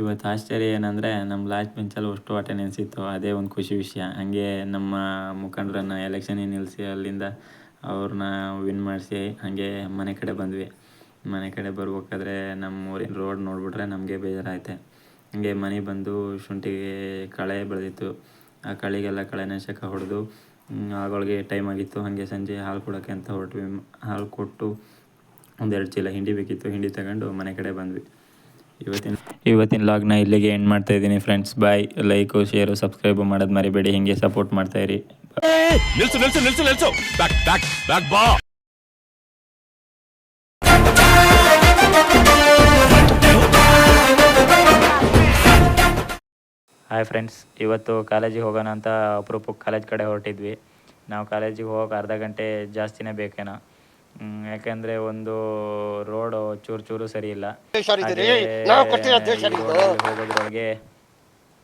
ಇವತ್ತು ಆಶ್ಚರ್ಯ ಏನಂದರೆ ನಮ್ಮ ಲಾಸ್ಟ್ ಬೆಂಚಲ್ಲಿ ಅಷ್ಟು ಅಟೆಂಡೆನ್ಸ್ ಇತ್ತು. ಅದೇ ಒಂದು ಖುಷಿ ವಿಷಯ. ಹಾಗೆ ನಮ್ಮ ಮುಖಂಡರನ್ನು ಎಲೆಕ್ಷನಿಗೆ ನಿಲ್ಲಿಸಿ ಅಲ್ಲಿಂದ ಅವ್ರನ್ನ ವಿನ್ ಮಾಡಿಸಿ ಹಾಗೆ ಮನೆ ಕಡೆ ಬಂದ್ವಿ. ಮನೆ ಕಡೆ ಬರ್ಬೇಕಾದ್ರೆ ನಮ್ಮ ಊರಿನ ರೋಡ್ ನೋಡಿಬಿಟ್ರೆ ನಮಗೆ ಬೇಜಾರಾಯ್ತೆ. ಹಾಗೆ ಮನೆ ಬಂದು ಶುಂಠಿಗೆ ಕಳೆ ಬೆಳೆದಿತ್ತು. ಆ ಕಳೆಗೆಲ್ಲ ಕಳೆನಾಶಕ ಹೊಡೆದು ಆಗಳಿಗೆ ಟೈಮ್ ಆಗಿತ್ತು. ಹಾಗೆ ಸಂಜೆ ಹಾಲು ಕೊಡೋಕ್ಕೆ ಅಂತ ಹೊರಟ್ವಿ. ಹಾಲು ಕೊಟ್ಟು ಒಂದೆರಡು ಚೀಲ ಹಿಂಡಿ ಬೇಕಿತ್ತು. ಹಿಂಡಿ ತಗೊಂಡು ಮನೆ ಕಡೆ ಬಂದ್ವಿ. ಇವತ್ತಿನ ಇವತ್ತಿನ ಲಾಗ್ನ ಇಲ್ಲಿಗೆ ಎಂಡ್ ಮಾಡ್ತಾ ಇದ್ದೀನಿ friends bye like share subscribe ಮಾಡೋದು ಮರಿಬೇಡಿ. ಹಿಂಗೆ ಸಪೋರ್ಟ್ ಮಾಡ್ತಾ ಇರಿ. ನಿಲ್ಸು ನಿಲ್ಸು ನಿಲ್ಸು ನಿಲ್ಸು. ಬ್ಯಾಕ್ ಬ್ಯಾಕ್ ಬ್ಯಾಕ್ ಬಾ. ಹಾಯ್ ಫ್ರೆಂಡ್ಸ್ ಇವತ್ತು ಕಾಲೇಜಿಗೆ ಹೋಗೋಣ ಅಂತ ಅಪರೂಪಕ್ಕೆ ಕಾಲೇಜ್ ಕಡೆ ಹೊರಟಿದ್ವಿ. ನಾವು ಕಾಲೇಜಿಗೆ ಹೋಗೋಕೆ ಅರ್ಧ ಗಂಟೆ ಜಾಸ್ತಿನೇ ಬೇಕೇನೋ. ಯಾಕೆಂದ್ರೆ ಒಂದು ರೋಡ್ ಚೂರು ಚೂರು ಸರಿ ಇಲ್ಲ. ಹೋಗೋದ್ರೊಳಗೆ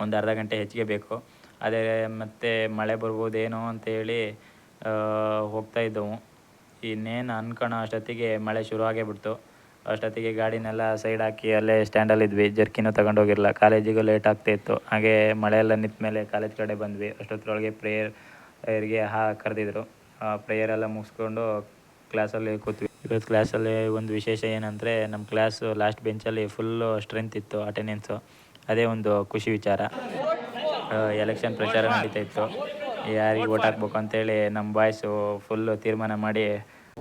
ಒಂದು ಅರ್ಧ ಗಂಟೆ ಹೆಚ್ಚಿಗೆ ಬೇಕು. ಅದೇ ಮತ್ತೆ ಮಳೆ ಬರ್ಬೋದೇನೋ ಅಂತ ಹೇಳಿ ಹೋಗ್ತಾ ಇದ್ದವು. ಇನ್ನೇನು ಅನ್ಕೋಣ ಅಷ್ಟೊತ್ತಿಗೆ ಮಳೆ ಶುರು ಆಗೇ ಬಿಡ್ತು. ಅಷ್ಟೊತ್ತಿಗೆ ಗಾಡಿನೆಲ್ಲ ಸೈಡ್ ಹಾಕಿ ಅಲ್ಲೇ ಸ್ಟ್ಯಾಂಡಲ್ಲಿ ಇದ್ವಿ. ಜರ್ಕಿನೂ ತಗೊಂಡೋಗಿರಲ್ಲ ಕಾಲೇಜಿಗೂ ಲೇಟ್ ಆಗ್ತಾ ಇತ್ತು. ಹಾಗೆ ಮಳೆ ಎಲ್ಲ ನಿಂತ ಮೇಲೆ ಕಾಲೇಜ್ ಕಡೆ ಬಂದ್ವಿ. ಅಷ್ಟೊತ್ತರೊಳಗೆ ಪ್ರೇಯರ್ ಇವರಿಗೆ ಹಾ ಕರೆದಿದ್ರು ಪ್ರೇಯರ್ ಎಲ್ಲ ಮುಗಿಸ್ಕೊಂಡು ಕ್ಲಾಸಲ್ಲಿ ಕೂತ್ವಿ. ಇವತ್ತು ಕ್ಲಾಸಲ್ಲಿ ಒಂದು ವಿಶೇಷ ಏನಂದರೆ ನಮ್ಮ ಕ್ಲಾಸು ಲಾಸ್ಟ್ ಬೆಂಚಲ್ಲಿ ಫುಲ್ಲು ಸ್ಟ್ರೆಂತ್ ಇತ್ತು ಅಟೆಂಡೆನ್ಸು ಅದೇ ಒಂದು ಖುಷಿ ವಿಚಾರ. ಎಲೆಕ್ಷನ್ ಪ್ರಚಾರ ನಡೀತಾ ಇತ್ತು. ಯಾರಿಗೆ ಓಟ್ ಹಾಕ್ಬೇಕು ಅಂತೇಳಿ ನಮ್ಮ ಬಾಯ್ಸು ಫುಲ್ಲು ತೀರ್ಮಾನ ಮಾಡಿ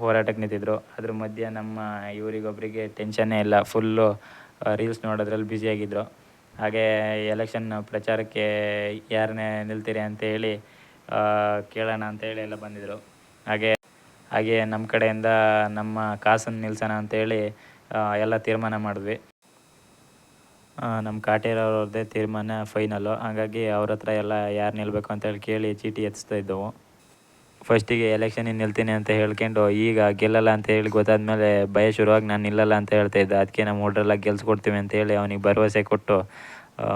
ಹೋರಾಟಕ್ಕೆ ನಿಂತಿದ್ರು. ಅದ್ರ ಮಧ್ಯೆ ನಮ್ಮ ಇವರಿಗೊಬ್ಬರಿಗೆ ಟೆನ್ಷನ್ನೇ ಇಲ್ಲ. ಫುಲ್ಲು ರೀಲ್ಸ್ ನೋಡೋದ್ರಲ್ಲಿ ಬ್ಯುಸಿಯಾಗಿದ್ದರು ಹಾಗೆ ಎಲೆಕ್ಷನ್ ಪ್ರಚಾರಕ್ಕೆ ಯಾರನ್ನೇ ನಿಲ್ತೀರಿ ಅಂತ ಹೇಳಿ ಕೇಳೋಣ ಅಂತೇಳಿ ಎಲ್ಲ ಬಂದಿದ್ದರು ಹಾಗೆ ಹಾಗೆ ನಮ್ಮ ಕಡೆಯಿಂದ ನಮ್ಮ ಕಾಸನ್ನು ನಿಲ್ಸೋಣ ಅಂತೇಳಿ ಎಲ್ಲ ತೀರ್ಮಾನ ಮಾಡಿದ್ವಿ. ನಮ್ಮ ಕಾಟೇರವ್ರದ್ದೇ ತೀರ್ಮಾನ ಫೈನಲು ಹಾಗಾಗಿ ಅವ್ರ ಹತ್ರ ಎಲ್ಲ ಯಾರು ನಿಲ್ಲಬೇಕು ಅಂತೇಳಿ ಕೇಳಿ ಚೀಟಿ ಎತ್ತಿಸ್ತಾ ಇದ್ದವು. ಫಸ್ಟಿಗೆ ಎಲೆಕ್ಷನಿಗೆ ನಿಲ್ತೀನಿ ಅಂತ ಹೇಳ್ಕೊಂಡು ಈಗ ಗೆಲ್ಲಲ್ಲ ಅಂತ ಹೇಳಿ ಗೊತ್ತಾದ್ಮೇಲೆ ಭಯ ಶುರುವಾಗಿ ನಾನು ನಿಲ್ಲಲ್ಲ ಅಂತ ಹೇಳ್ತಾ ಇದ್ದೆ. ಅದಕ್ಕೆ ನಮ್ಮ ಹುಡ್ರೆಲ್ಲ ಗೆಲ್ಸ್ಕೊಡ್ತೀವಿ ಅಂತೇಳಿ ಅವನಿಗೆ ಭರವಸೆ ಕೊಟ್ಟು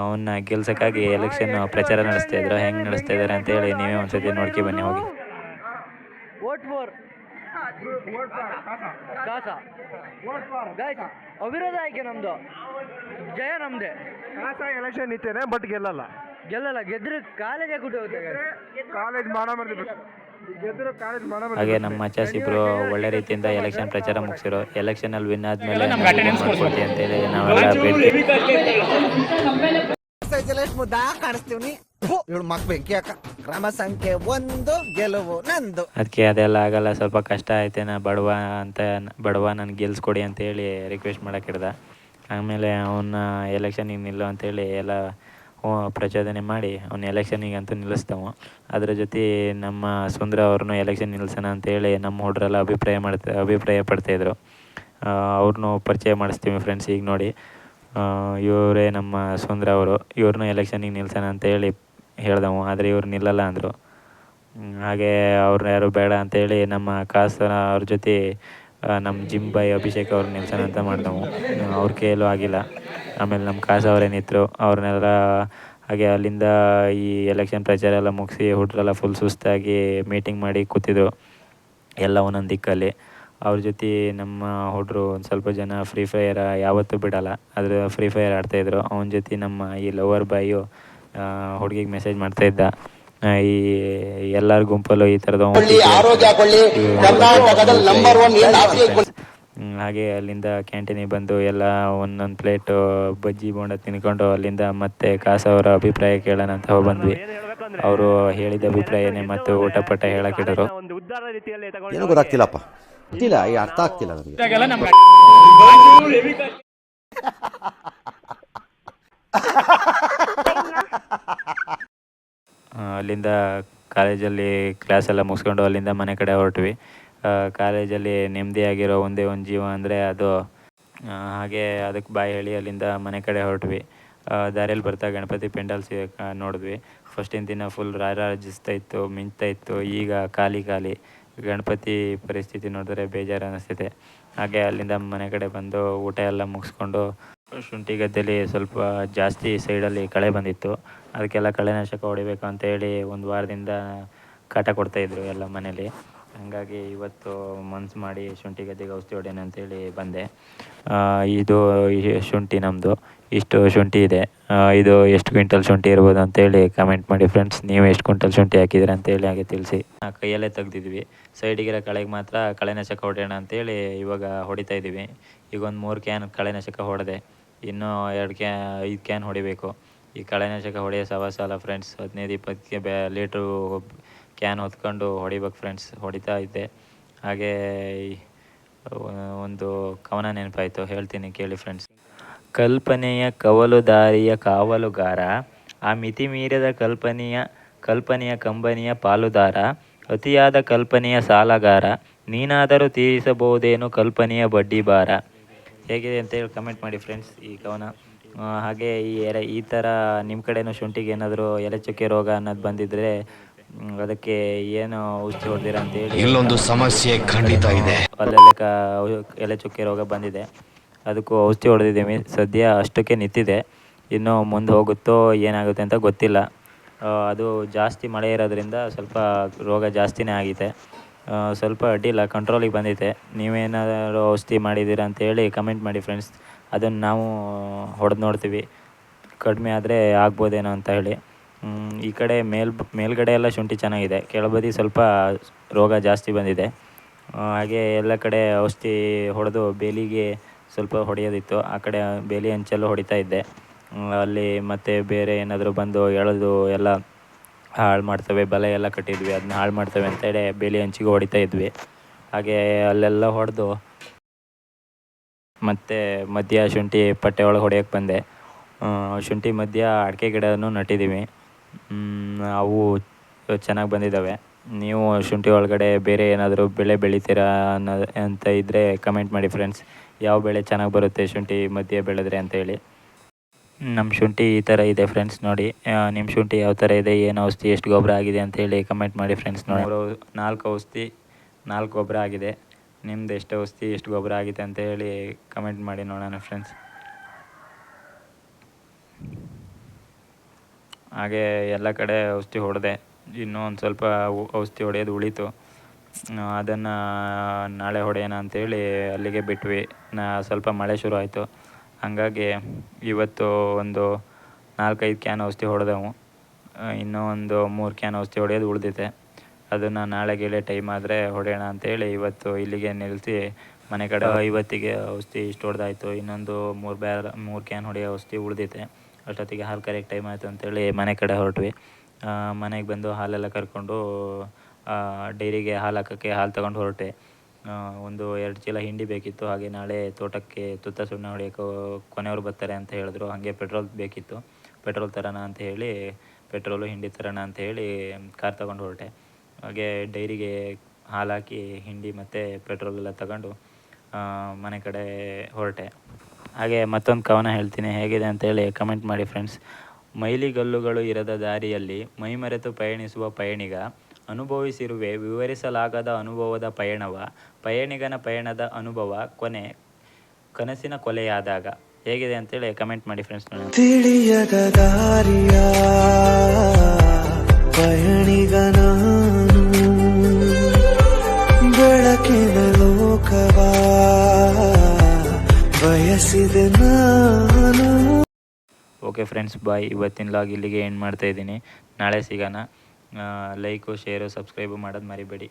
ಅವನ್ನ ಗೆಲ್ಸೋಕ್ಕಾಗಿ ಎಲೆಕ್ಷನ್ ಪ್ರಚಾರ ನಡೆಸ್ತಾ ಇದ್ರು. ಹೆಂಗೆ ನಡೆಸ್ತಾ ಇದ್ದಾರೆ ಅಂತೇಳಿ ನೀವೇ ಒಂದ್ಸತಿ ನೋಡ್ಕೊ ಬನ್ನಿ, ಹೋಗಿ. ಕಾಸ. ಗಾಯ್ಸ್ ಅವಿರೋಧ ಆಯ್ಕೆ ನಮ್ದು. ಜಯ ನಮ್ದೆ. ಕಾಸ ಎಲೆಕ್ಷನ್ ಇತ್ತೇನೆ ಬಟ್ ಗೆಲ್ಲಲ್ಲ. ಗೆಲ್ಲಲ್ಲ ಗೆದ್ರೆ ಕಾಲೇಜೇ ಕುಟ್ಟಿ ಕಾಲೇಜ್ ಮಾಡ ಹಾಗೆ ನಮ್ಮ ಮಚಾಸ್ ಇಬ್ರು ಒಳ್ಳೆ ರೀತಿಯಿಂದ ಎಲೆಕ್ಷನ್ ಪ್ರಚಾರ ಮುಗಿಸಿರೋ. ಎಲೆಕ್ಷನ್ ಅಲ್ಲಿ ವಿನ್ ಆದ್ಮೇಲೆ ಮಾಡ್ಕೊಡ್ತೀವಿ ನಾವೆಲ್ಲ ಮುದ್ದಾ ಕಾಣಿಸ್ತೀವಿ ಮಕ್ ಬೆಂಕಿ ಅಕ್ಕ ಕ್ರಮ ಸಂಖ್ಯೆ ಒಂದು, ಗೆಲುವು ನಂದು. ಅದಕ್ಕೆ ಅದೆಲ್ಲ ಆಗಲ್ಲ, ಸ್ವಲ್ಪ ಕಷ್ಟ ಐತೆ ನಾ ಬಡವ ಅಂತ, ಬಡವ ನನ್ಗೆ ಗೆಲ್ಸ್ಕೊಡಿ ಅಂತೇಳಿ ರಿಕ್ವೆಸ್ಟ್ ಮಾಡಕ್ಕೆ ಹಿಡ್ದ ಆಮೇಲೆ ಅವನ್ನ ಎಲೆಕ್ಷನಿಗೆ ನಿಲ್ಲು ಅಂತೇಳಿ ಎಲ್ಲ ಪ್ರಚೋದನೆ ಮಾಡಿ ಅವ್ನು ಎಲೆಕ್ಷನಿಗೆ ಅಂತೂ ನಿಲ್ಲಿಸ್ತಾವು ಅದರ ಜೊತೆ ನಮ್ಮ ಸುಂದ್ರ ಅವ್ರನ್ನೂ ಎಲೆಕ್ಷನ್ ನಿಲ್ಲಿಸೋಣ ಅಂತೇಳಿ ನಮ್ಮ ಹುಡ್ರೆಲ್ಲ ಅಭಿಪ್ರಾಯ ಮಾಡ್ತಾ, ಅಭಿಪ್ರಾಯ ಪಡ್ತಾಯಿದ್ರು ಅವ್ರನ್ನೂ ಪರಿಚಯ ಮಾಡಿಸ್ತೀವಿ ಫ್ರೆಂಡ್ಸ್ ಈಗ ನೋಡಿ. ಇವರೇ ನಮ್ಮ ಸುಂದ್ರ ಅವರು ಇವ್ರನ್ನೂ ಎಲೆಕ್ಷನಿಗೆ ನಿಲ್ಸೋಣ ಅಂತೇಳಿ ಹೇಳ್ದವು, ಆದರೆ ಇವ್ರು ನಿಲ್ಲಲ್ಲ ಅಂದರು. ಹಾಗೆ ಅವ್ರನ್ನ ಯಾರು ಬೇಡ ಅಂತೇಳಿ ನಮ್ಮ ಕಾಸು ಅವ್ರ ಜೊತೆ ನಮ್ಮ ಜಿಮ್ ಬಾಯ್ ಅಭಿಷೇಕ್ ಅವ್ರು ನಿಲ್ಸೋಣ ಅಂತ ಮಾಡಿದೆವು. ಅವ್ರ ಕೈಯಲ್ಲೂ ಆಗಿಲ್ಲ. ಆಮೇಲೆ ನಮ್ಮ ಕಾಸು ಅವರೇ ಅವ್ರನ್ನೆಲ್ಲ, ಹಾಗೆ ಅಲ್ಲಿಂದ ಈ ಎಲೆಕ್ಷನ್ ಪ್ರಚಾರ ಎಲ್ಲ ಮುಗಿಸಿ ಹುಡ್ರೆಲ್ಲ ಫುಲ್ ಸುಸ್ತಾಗಿ ಮೀಟಿಂಗ್ ಮಾಡಿ ಕೂತಿದ್ರು. ಎಲ್ಲ ಒಂದೊಂದು ದಿಕ್ಕಲ್ಲಿ. ಅವ್ರ ಜೊತೆ ನಮ್ಮ ಹುಡ್ರು ಒಂದು ಸ್ವಲ್ಪ ಜನ ಫ್ರೀ ಫೈರ್ ಯಾವತ್ತೂ ಬಿಡಲ್ಲ. ಆದ್ರೆ ಫ್ರೀ ಫೈರ್ ಆಡ್ತಾಯಿದ್ರು ಅವನ ಜೊತೆ ನಮ್ಮ ಈ ಲವರ್ ಬಾಯು ಹುಡುಗಿಗೆ ಮೆಸೇಜ್ ಮಾಡ್ತಾ ಇದ್ದ. ಈ ಎಲ್ಲರ ಗುಂಪಲ್ಲೂ ಈ ಥರದ ಹಾಗೆ ಅಲ್ಲಿಂದ ಕ್ಯಾಂಟೀನಿಗೆ ಬಂದು ಎಲ್ಲ ಒಂದೊಂದು ಪ್ಲೇಟು ಬಜ್ಜಿ ಬೋಂಡ ತಿನ್ಕೊಂಡು ಅಲ್ಲಿಂದ ಮತ್ತೆ ಕಾಸ ಅವರ ಅಭಿಪ್ರಾಯ ಕೇಳೋಣ ಅಂತ ಹೋಗಿ ಬಂದ್ವಿ. ಅವರು ಹೇಳಿದ ಅಭಿಪ್ರಾಯನೇ ಮತ್ತು ಊಟ ಪಟ್ಟ ಹೇಳಕ್ಕಿಡರು ಏನು ಗೊತ್ತಾಗ್ತಿಲ್ಲಪ್ಪ. ಗೊತ್ತಿಲ್ಲ ಈ ಅರ್ಥ ಆಗ್ತಿಲ್ಲ ನನಗೆ. ಅಲ್ಲಿಂದ ಕಾಲೇಜಲ್ಲಿ ಕ್ಲಾಸ್ ಎಲ್ಲ ಮುಗಿಸ್ಕೊಂಡು ಅಲ್ಲಿಂದ ಮನೆ ಕಡೆ ಹೊರಟ್ವಿ. ಕಾಲೇಜಲ್ಲಿ ನೆಮ್ಮದಿಯಾಗಿರೋ ಒಂದೇ ಒಂದು ಜೀವ ಅಂದರೆ ಅದು ಹಾಗೆ ಅದಕ್ಕೆ ಬಾಯಿ ಹೇಳಿ ಅಲ್ಲಿಂದ ಮನೆ ಕಡೆ ಹೊರಟ್ವಿ. ದಾರಿಯಲ್ಲಿ ಬರ್ತಾ ಗಣಪತಿ ಪೆಂಡಲ್ಸ್ ನೋಡಿದ್ವಿ. ಫಸ್ಟಿನ ದಿನ ಫುಲ್ ರಾರಾಜಿಸ್ತಾ ಇತ್ತು, ಮಿಂಚ್ತಾ ಇತ್ತು, ಈಗ ಖಾಲಿ ಖಾಲಿ. ಗಣಪತಿ ಪರಿಸ್ಥಿತಿ ನೋಡಿದ್ರೆ ಬೇಜಾರು ಅನ್ನಿಸ್ತಿದೆ ಹಾಗೆ ಅಲ್ಲಿಂದ ಮನೆ ಕಡೆ ಬಂದು ಊಟ ಎಲ್ಲ ಮುಗಿಸ್ಕೊಂಡು ಶುಂಠಿ ಗದ್ದೆಯಲ್ಲಿ ಸ್ವಲ್ಪ ಜಾಸ್ತಿ ಸೈಡಲ್ಲಿ ಕಳೆ ಬಂದಿತ್ತು. ಅದಕ್ಕೆಲ್ಲ ಕಳೆನಾಶಕ ಹೊಡಿಬೇಕು ಅಂತೇಳಿ ಒಂದು ವಾರದಿಂದ ಕಾಟ ಕೊಡ್ತಾಯಿದ್ರು ಎಲ್ಲ ಮನೇಲಿ. ಹಾಗಾಗಿ ಇವತ್ತು ಮನ್ಸು ಮಾಡಿ ಶುಂಠಿ ಗದ್ದೆಗೆ ಔಷಧಿ ಹೊಡೆಯೋಣ ಅಂತೇಳಿ ಬಂದೆ. ಇದು ಶುಂಠಿ ನಮ್ಮದು ಇಷ್ಟು ಶುಂಠಿ ಇದೆ. ಇದು ಎಷ್ಟು ಕ್ವಿಂಟಲ್ ಶುಂಠಿ ಇರ್ಬೋದು ಅಂತೇಳಿ ಕಮೆಂಟ್ ಮಾಡಿ ಫ್ರೆಂಡ್ಸ್ ನೀವು ಎಷ್ಟು ಕ್ವಿಂಟಲ್ ಶುಂಠಿ ಹಾಕಿದ್ದೀರಾ ಅಂತೇಳಿ ಹಾಗೆ ತಿಳಿಸಿ. ಕೈಯಲ್ಲೇ ತೆಗ್ದಿದ್ವಿ. ಸೈಡಿಗಿರೋ ಕಳೆಗೆ ಮಾತ್ರ ಕಳೆನಾಶಕ ಹೊಡೆಯೋಣ ಅಂತೇಳಿ ಇವಾಗ ಹೊಡಿತಾ ಇದ್ದೀವಿ ಈಗ ಒಂದು ಮೂರು ಕ್ಯಾನ್ ಕಳೆನಾಶಕ ಹೊಡೆದೆ. ಇನ್ನೂ ಎರಡು ಕ್ಯಾ, ಐದು ಕ್ಯಾನ್ ಹೊಡಿಬೇಕು. ಈ ಕಳೆನಾಶಕ ಹೊಡೆಯೋ ಸವಾಸ ಅಲ್ಲ ಫ್ರೆಂಡ್ಸ್ ಹದಿನೈದು ಇಪ್ಪತ್ತು ಬ್ಯಾ, ಲೀಟ್ರು ಕ್ಯಾನ್ ಹೊತ್ಕೊಂಡು ಹೊಡಿಬೇಕು ಫ್ರೆಂಡ್ಸ್ ಹೊಡಿತಾ ಇದ್ದೆ. ಹಾಗೇ ಒಂದು ಕವನ ನೆನಪಾಯಿತು. ಹೇಳ್ತೀನಿ, ಕೇಳಿ ಫ್ರೆಂಡ್ಸ್ ಕಲ್ಪನೆಯ ಕವಲುದಾರಿಯ ಕಾವಲುಗಾರ, ಆ ಮಿತಿ ಮೀರಿದ ಕಲ್ಪನೆಯ ಕಲ್ಪನೆಯ ಕಂಬನಿಯ ಪಾಲುದಾರ, ಅತಿಯಾದ ಕಲ್ಪನೆಯ ಸಾಲಗಾರ, ನೀನಾದರೂ ತೀರಿಸಬಹುದೇನು ಕಲ್ಪನೆಯ ಬಡ್ಡಿ ಭಾರ ಅಂತ ಹೇಳಿ ಕಮೆಂಟ್ ಮಾಡಿ ಫ್ರೆಂಡ್ಸ್ ಈ ಕವನ ಹಾಗೆ ಈ ಎರೆ ಈ ಥರ ನಿಮ್ಮ ಕಡೆನೂ ಶುಂಠಿಗೆ ಏನಾದರೂ ಎಲೆ ಚುಕ್ಕೆ ರೋಗ ಅನ್ನೋದು ಬಂದಿದ್ದರೆ ಅದಕ್ಕೆ ಏನು ಔಷಧಿ ಹೊಡೆದಿರ ಅಂತೇಳಿ ಇಲ್ಲೊಂದು ಸಮಸ್ಯೆ ಖಂಡಿತ ಇದೆ. ಅಲ್ಲೆಲ್ಲ ಕ ಎಲೆ ಚುಕ್ಕೆ ರೋಗ ಬಂದಿದೆ. ಅದಕ್ಕೂ ಔಷಧಿ ಹೊಡೆದಿದ್ದೀವಿ. ಸದ್ಯ ಅಷ್ಟಕ್ಕೆ ನಿಂತಿದೆ. ಇನ್ನು ಮುಂದೆ ಹೋಗುತ್ತೋ ಏನಾಗುತ್ತೆ ಅಂತ ಗೊತ್ತಿಲ್ಲ. ಅದು ಜಾಸ್ತಿ ಮಳೆ ಇರೋದ್ರಿಂದ ಸ್ವಲ್ಪ ರೋಗ ಜಾಸ್ತಿನೇ ಆಗಿದೆ. ಸ್ವಲ್ಪ ಅಡ್ಡಿಲ್ಲ ಕಂಟ್ರೋಲಿಗೆ ಬಂದಿದೆ. ನೀವೇನಾದರೂ ಔಷಧಿ ಮಾಡಿದ್ದೀರಾ ಅಂತೇಳಿ ಕಮೆಂಟ್ ಮಾಡಿ ಫ್ರೆಂಡ್ಸ್ ಅದನ್ನು ನಾವು ಹೊಡೆದು ನೋಡ್ತೀವಿ. ಕಡಿಮೆ ಆದರೆ ಆಗ್ಬೋದೇನೋ ಅಂತ ಹೇಳಿ. ಈ ಕಡೆ ಮೇಲ್, ಮೇಲ್ಗಡೆ ಎಲ್ಲ ಶುಂಠಿ ಚೆನ್ನಾಗಿದೆ. ಕೆಳಬದಿ ಸ್ವಲ್ಪ ರೋಗ ಜಾಸ್ತಿ ಬಂದಿದೆ. ಹಾಗೆ ಎಲ್ಲ ಕಡೆ ಔಷಧಿ ಹೊಡೆದು ಬೇಲಿಗೆ ಸ್ವಲ್ಪ ಹೊಡೆಯೋದಿತ್ತು. ಆ ಕಡೆ ಬೇಲಿ ಹಂಚಲ್ಲೂ ಹೊಡಿತಾ ಇದ್ದೆ. ಅಲ್ಲಿ ಮತ್ತು ಬೇರೆ ಏನಾದರೂ ಬಂದು ಎಳೆದು ಎಲ್ಲ ಹಾಳು ಮಾಡ್ತವೆ, ಬಲೆ ಎಲ್ಲ ಕಟ್ಟಿದ್ವಿ ಅದನ್ನ ಹಾಳು ಮಾಡ್ತವೆ ಅಂತೇಳಿ ಬೇಲಿ ಹಂಚಿಗೆ ಹೊಡಿತಾ ಇದ್ವಿ. ಹಾಗೆ ಅಲ್ಲೆಲ್ಲ ಹೊಡೆದು ಮತ್ತು ಮಧ್ಯ ಶುಂಠಿ ಪಟ್ಟೆ ಒಳಗೆ ಹೊಡೆಯೋಕ್ಕೆ ಬಂದೆ. ಶುಂಠಿ ಮಧ್ಯ ಅಡಿಕೆ ಗಿಡನೂ ನಟ್ಟಿದ್ದೀವಿ ಅವು ಚೆನ್ನಾಗಿ ಬಂದಿದ್ದಾವೆ ನೀವು ಶುಂಠಿ ಒಳಗಡೆ ಬೇರೆ ಏನಾದರೂ ಬೆಳೆ ಬೆಳಿತೀರಾ ಅನ್ನೋ, ಅಂತ ಇದ್ದರೆ ಕಮೆಂಟ್ ಮಾಡಿ ಫ್ರೆಂಡ್ಸ್ ಯಾವ ಬೆಳೆ ಚೆನ್ನಾಗಿ ಬರುತ್ತೆ ಶುಂಠಿ ಮಧ್ಯೆ ಬೆಳೆದ್ರೆ ಅಂತೇಳಿ ನಮ್ಮ ಶುಂಠಿ ಈ ಥರ ಇದೆ ಫ್ರೆಂಡ್ಸ್ ನೋಡಿ. ನಿಮ್ಮ ಶುಂಠಿ ಯಾವ ಥರ ಇದೆ, ಏನು ಔಷಧಿ, ಎಷ್ಟು ಗೊಬ್ಬರ ಆಗಿದೆ ಅಂತೇಳಿ ಕಮೆಂಟ್ ಮಾಡಿ ಫ್ರೆಂಡ್ಸ್ ನೋಡಿ. ನಾಲ್ಕು ಔಷಧಿ, ನಾಲ್ಕು ಗೊಬ್ಬರ ಆಗಿದೆ. ನಿಮ್ದು ಎಷ್ಟು ಔಷಧಿ, ಎಷ್ಟು ಗೊಬ್ಬರ ಆಗಿದೆ ಅಂತ ಹೇಳಿ ಕಮೆಂಟ್ ಮಾಡಿ ನೋಡೋಣ ಫ್ರೆಂಡ್ಸ್ ಹಾಗೆ ಎಲ್ಲ ಕಡೆ ಔಷಧಿ ಹೊಡೆದೆ. ಇನ್ನೂ ಒಂದು ಸ್ವಲ್ಪ ಔಷಧಿ ಹೊಡೆಯೋದು ಉಳಿತು. ಅದನ್ನು ನಾಳೆ ಹೊಡೆಯೋಣ ಅಂತೇಳಿ ಅಲ್ಲಿಗೆ ಬಿಟ್ವಿ. ನಾ ಸ್ವಲ್ಪ ಮಳೆ ಶುರು ಆಯಿತು. ಹಾಗಾಗಿ ಇವತ್ತು ಒಂದು ನಾಲ್ಕೈದು ಕ್ಯಾನ್ ಔಷಧಿ ಹೊಡೆದೆವು. ಇನ್ನೂ ಒಂದು ಮೂರು ಕ್ಯಾನ್ ಔಷಧಿ ಹೊಡೆಯೋದು ಉಳಿದಿದೆ. ಅದನ್ನು ನಾಳೆಗೆಳೆ ಟೈಮ್ ಆದರೆ ಹೊಡೆಯೋಣ ಅಂತೇಳಿ ಇವತ್ತು ಇಲ್ಲಿಗೆ ನಿಲ್ಲಿಸಿ ಮನೆ ಕಡೆ ಇವತ್ತಿಗೆ ಔಷಧಿ ಇಷ್ಟು ಹೊಡೆದಾಯಿತು. ಇನ್ನೊಂದು ಮೂರು ಬ್ಯಾರ ಮೂರು ಕ್ಯಾನ್ ಹೊಡೆಯೋ ಔಷಧಿ ಉಳಿದಿದೆ. ಅಷ್ಟೊತ್ತಿಗೆ ಹಾಲು ಕರೆಕ್ಟ್ ಟೈಮ್ ಆಯಿತು ಅಂತೇಳಿ ಮನೆ ಕಡೆ ಹೊರಟ್ವಿ. ಮನೆಗೆ ಬಂದು ಹಾಲೆಲ್ಲ ಕರ್ಕೊಂಡು ಡೈರಿಗೆ ಹಾಲು ಹಾಕೋಕ್ಕೆ ಹಾಲು ತಗೊಂಡು ಹೊರಟೆ ಒಂದು ಎರಡು ಚೀಲ ಹಿಂಡಿ ಬೇಕಿತ್ತು. ಹಾಗೆ ನಾಳೆ ತೋಟಕ್ಕೆ ತುತ್ತ ಸುಣ್ಣ ಹೊಡೆಯೋಕೆ ಕೊನೆಯವರು ಬರ್ತಾರೆ ಅಂತ ಹೇಳಿದ್ರು. ಹಾಗೆ ಪೆಟ್ರೋಲ್ ಬೇಕಿತ್ತು. ಪೆಟ್ರೋಲ್ ತರೋಣ ಅಂತ ಹೇಳಿ, ಪೆಟ್ರೋಲು ಹಿಂಡಿ ತರೋಣ ಅಂತ ಹೇಳಿ ಕಾರ್ ತಗೊಂಡು ಹೊರಟೆ. ಹಾಗೆ ಡೈರಿಗೆ ಹಾಲು ಹಾಕಿ ಹಿಂಡಿ ಮತ್ತು ಪೆಟ್ರೋಲ್ ಎಲ್ಲ ತಗೊಂಡು ಮನೆ ಕಡೆ ಹೊರಟೆ. ಹಾಗೆ ಮತ್ತೊಂದು ಕವನ ಹೇಳ್ತೀನಿ. ಹೇಗಿದೆ ಅಂತೇಳಿ ಕಮೆಂಟ್ ಮಾಡಿ ಫ್ರೆಂಡ್ಸ್ ಮೈಲಿಗಲ್ಲುಗಳು ಇರದ ದಾರಿಯಲ್ಲಿ ಮೈಮರೆತು ಪಯಣಿಸುವ ಪಯಣಿಗ ಅನುಭವಿಸಿರುವೆ ವಿವರಿಸಲಾಗದ ಅನುಭವದ ಪಯಣವ ಪಯಣಿಗನ ಪಯಣದ ಅನುಭವ ಕೊನೆ ಕನಸಿನ ಕೊಲೆಯಾದಾಗ. ಹೇಗಿದೆ ಅಂತೇಳಿ ಕಮೆಂಟ್ ಮಾಡಿ ಫ್ರೆಂಡ್ಸ್ ತಿಳಿಯದ ದಾರಿಯ ಪಯಣಿಗನ ಬೆಳಕಿನ ಲೋಕವ ಬಯಸಿದೆ ನಾನು. ಓಕೆ ಫ್ರೆಂಡ್ಸ್ ಬಾಯ್ ಇವತ್ತಿನ ಲಾಗ್ ಇಲ್ಲಿಗೆ ಏನು ಮಾಡ್ತಾ ಇದ್ದೀನಿ. ನಾಳೆ ಸಿಗೋಣ. ಲೈಕು ಶೇರು ಸಬ್ಸ್ಕ್ರೈಬು ಮಾಡೋದು ಮರಿಬೇಡಿ.